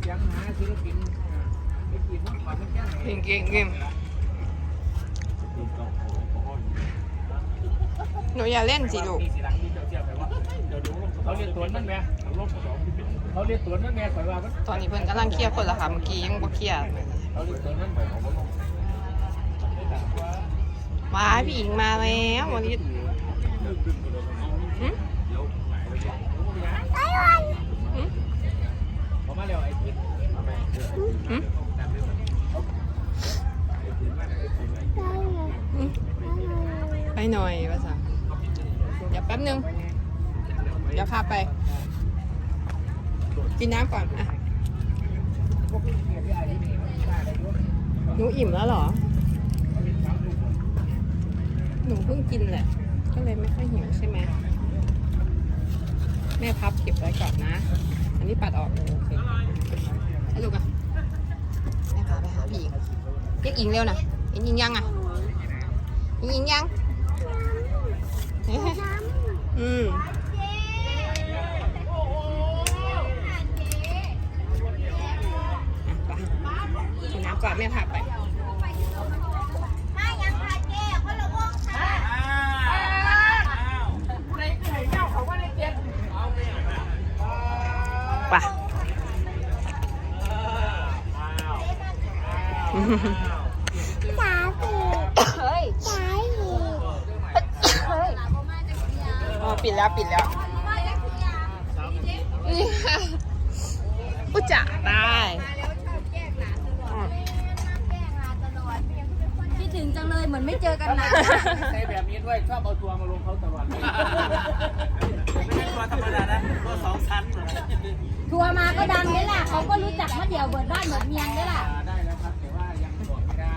เสียงหาศิลปินไปกินน้ำปลาไม่แจ้งกินกินกินหนูอย่าเล่นสิลูกเขาเรียกตัวนั่นแม่เขาเรียกตัวนั่นแม่ข่อยว่ามันตอนนี้เพิ่นกำลังเคลียร์คนละค่ะเมื่อกี้ยังบ่เคลียร์เขาเรียกตัวนั่นว้ายพี่หญิงมาแล้ววันนี้หึหึ เขามาแล้วไอ้ทิศ หึหึไปหน่อยว่าซะเดี๋ยวแป๊บนึง เดี๋ยวพาไป กินน้ำก่อนอะหนูอิ่มแล้วเหรอ หนูเพิ่งกินแหละ ก็เลยไม่ค่อยหิวใช่ไหม แม่พับเก็บไว้ก่อนนะ อันนี้ปัดออกเลยโอเคให้ลูกอะแม่พาไปหาพี่อิงเรียกอิงเร็วนะอิงอิงยังอะอิงอิงยัง อืมอะไปกินน้ำก่อนแม่พาไปไปเฮ้ยเฮ้ยอ๋อ ปิดแล้วปิดแล้วนี่ค่ะอุจจะได้อืมคิดถึงจังเลยเหมือนไม่เจอกันนานใช้แบบนี้ด้วยชอบเอาตัวมาลงเขาตลอดไม่ใช่ตัวธรรมดานะตัวสองชั้นเหรอทัวร์มาก็ดังได้ล่ะเขาก็รู้จักมาเดี่ยวเบิดบ้านเบิดเมียงได้ล่ะได้แล้วครับแต่ว่ายังบอกไม่ได้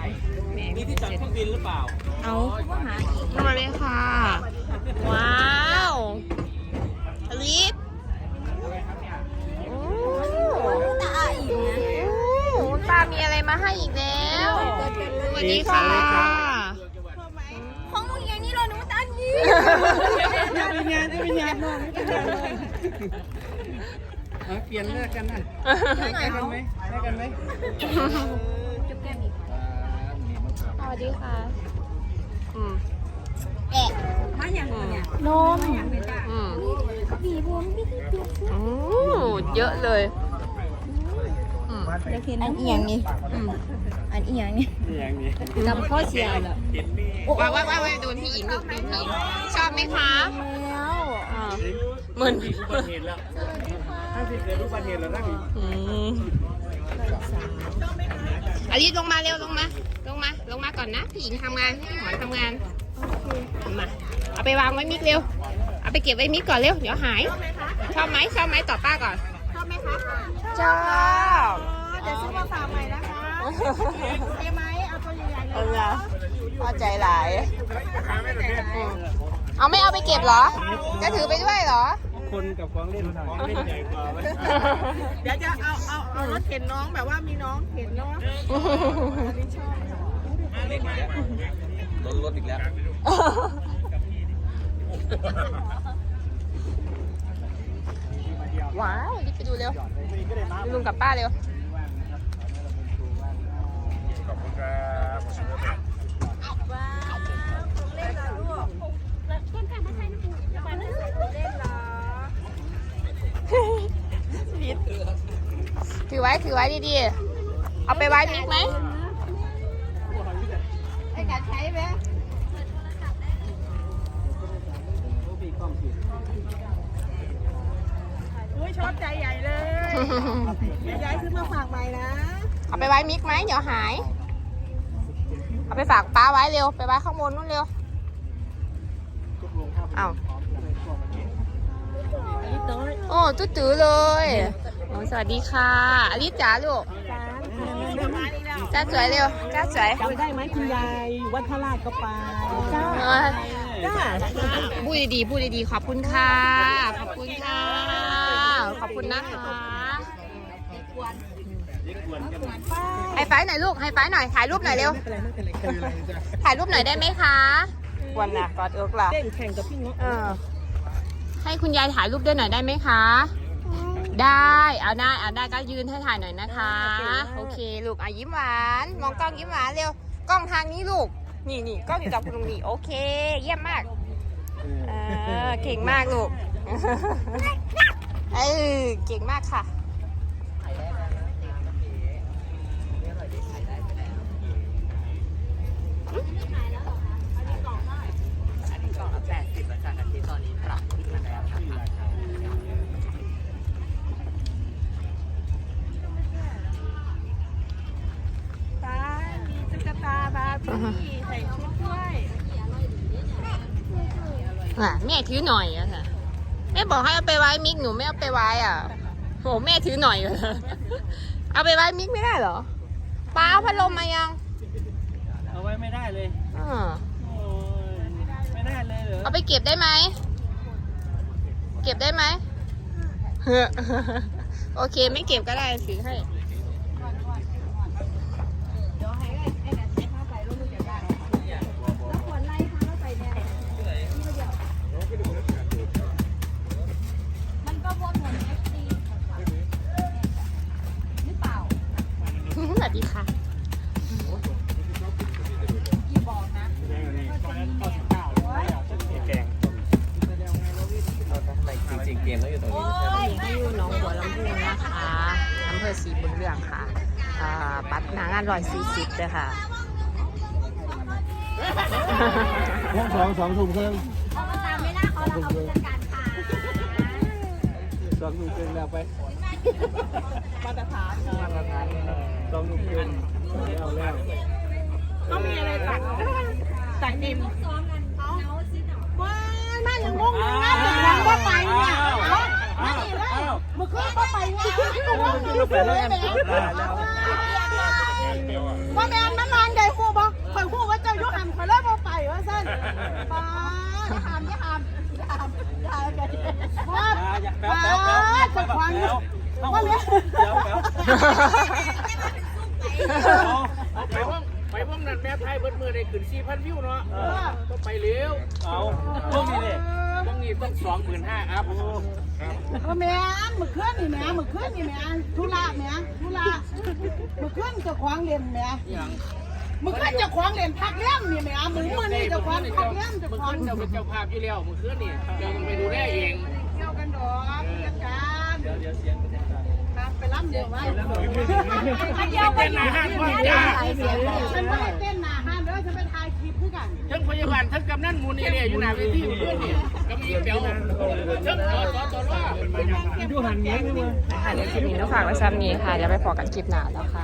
มีที่จอดเครื่องบินหรือเปล่า เอาก็หาอีกเข้ามาเลยค่ะ ว้าวอลิสโอ้ตาอีกนะโหตามีอะไรมาให้อีกแล้วสวัสดีค่ะของมึงอย่างนี้เลยหนูตานี้เป็นงานเป็นงานน้องเป็นงานน้องเปลี่ยนเลือกกันนะให้กันไหมให้กันไหม วัสดีค่ะ อืมแอะมาอย่างเนี่ยนมอืมบีบผมพี่จุ๊บโอ้เยอะเลยอืมจะเห็นอันอีหยังนี่อืมอันอีหยังนี่อย่างนี้กับพ่อเสียเหรอเห็นมีว้าวว้าวว้าวโดนพี่หญิงดูพี่หญิงชอบไหมคะแล้วอ่าเหมือนอุบัติเหตุแล้วถ้าสิเกิดอุบัติเหตุแล้วนะพี่อืมอลิสลงมาเร็วลงมาลงมาลงมา ก่อนนะพี่หญิงทำงานพี่หมอนทำงานมาเอาไปวางไว้มิกเร็ว เอาไปเก็บไว้มิกก่อนเร็ว เดี๋ยวหาย ชอบไหมชอบไหมตอบป้าก่อน ชอบไหมคะชอบเดี๋ยวซื้อมาฝากใหม่นะคะโอเคไหมเอาตัวใหญ่ๆเลเอายละพอใจหลายอืมเอาไม่เอาไปเก็บเหรอ จะถือไปด้วยเหรอ คนกับของเล่นของเล่นใหญ่กว่าไหมเดี๋ยวจะเอาเอาเอารถเข็นน้องแบบว่ามีน้องเข็นเนาะ เล่นอีแล้วล้นรถอีกแล้ว ว้าวรีบไปดูเร็วลุงกับป้าเร็ว ขอบคุณครับขอบคุณครับถือไว้ ถือไว้ดีๆ เอาไปไว้ทิ้ไหม ไอ้การใช้ไหมอุ้ยชอบใจใหญ่เลยเดี๋ยวย้ายขึ้นมาฝากใหม่นะ เอาไปไว้มิกไหมเดี๋ยวหาย เอาไปฝากป้าไว้เร็ว ไปไว้ข้างบนนู่นเร็ว เอาโอ้ตุ๊ดจือเลยโอ้สวัสดีค่ะอลิสจ๋าลูก จ้าสวยเร็วจ้าสวยจำได้ไหมคุณยายวัดพระราชก็ไปจ้าจ้าพูดดีๆพูดดีๆขอบคุณค่ะ ขอบคุณค่ะ ขอบคุณนะคะไฮไฟว์หน่อยลูกไฮไฟว์หน่อยถ่ายรูปหน่อยเร็วถ่ายรูปหน่อยได้ไหมคะวันนะกอดเอิกล่ะเต้นแข่งกับพี่เงาะเออให้คุณยายถ่ายรูปด้วยหน่อยได้ไหมคะ ได้เอาได้เอาได้ก็ยืนให้ถ่ายหน่อยนะคะ โอเคลูกอะยิ้มหวาน มองกล้องยิ้มหวานเร็วกล้องทางนี้ลูก นี่นี่กล้องอยู่กับคุณลุงนี่โอเค เยี่ยมมากเออเก่งมากลูกเออเก่งมากค่ะ อันนี้กล่องละแปดสิบแล้วจากกันที่ตอนนี้ปรับขึ้นมาแล้วค่ะ ตามีตุ๊กตาบาร์บี้ ใส่ชุดด้วยอะแม่ถือหน่อยอะค่ะแม่บอกให้เอาไปไว้มิกหนูไม่เอาไปไว้อะโหแม่ถือหน่อยอะเอาไปไว้มิกไม่ได้เหรอป้าเอาพัดลมมายัง เอาไว้ไม่ได้เลยอ่าโอ้ยไม่ได้เลยเหรอเอาไปเก็บได้ไหมเก็บได้ไหมเฮ้อโอเคไม่เก็บก็ได้ถือให้ บัตรหนางานร้อยสี่สิบเลยค่ะห้องสองสองทุ่มครึ่งเขาก็ตามไม่น่าเขาเราเขาผู้จัดการค่ะสองทุ่มครึ่งแล้วไปมาตรฐานสองทุ่มครึ่งเอาแล้วต้องมีอะไรตักตักอิ่มซ้อมกันเอาซิหน่อยว้ายแม่ยังงงอยู่นะเด็กยังว่าไปเนี่ยเอามาดีเลยเมื่อคืนก็ไปเนี่ยก็ว่าคือเลย แหมว่าแมนมันลานใหญ่คู่บ่ข่อยคู่ว่าเจ้ายุหันข่อยเลยบ่ไปว่าซั่นป้าอย่าหามอย่าหามอย่าหามอย่าหามกันว่าอย่าแป๊ป้าบแป๊บแป๊บจะขวางอยู่ว่าแม่เดี๋ยว เบิดมือได้ขึ้นสี่พันวิวเนาะต้องไปเร็วเอาพวกนี้เลยต้องนี่ต้องสองหมื่นห้าครับว่าแม่เมื่อคืนนี่แม่เมื่อคืนนี่แม่ธุระแม่ธุระเมื่อคืนเจะขวางเรียนแม่เมื่อคืนเจะขวางเรียนพักเลี้ยงนี่แม่หมูมือนี่เจะขวางพักเลี้ยงเจะเมื่อขวาคืงนเจ้าเป็นเจ้าภาพอยู่แล้วเมื่อคืนนี่เจ้าต้องไปดูแลเองเที่ยวกันดอกผู้จัดการเดี๋ยวเดี๋ยวเสียงครับไปรับเดี๋ยวไว้เดียวไปเป็นหนาห้างว่าจ้ นันมูลนี่เนี่ยอยู่หน้าเวทีเพื่อนนี่กำมีเปียวทั้งสอสอสอว่าค่ะเดี๋ยวคลิปนี้ต้องฝากไว้ซ้ำนี้ค่ะเดี๋ยวไปพอกันคลิปหน้าแล้วค่ะ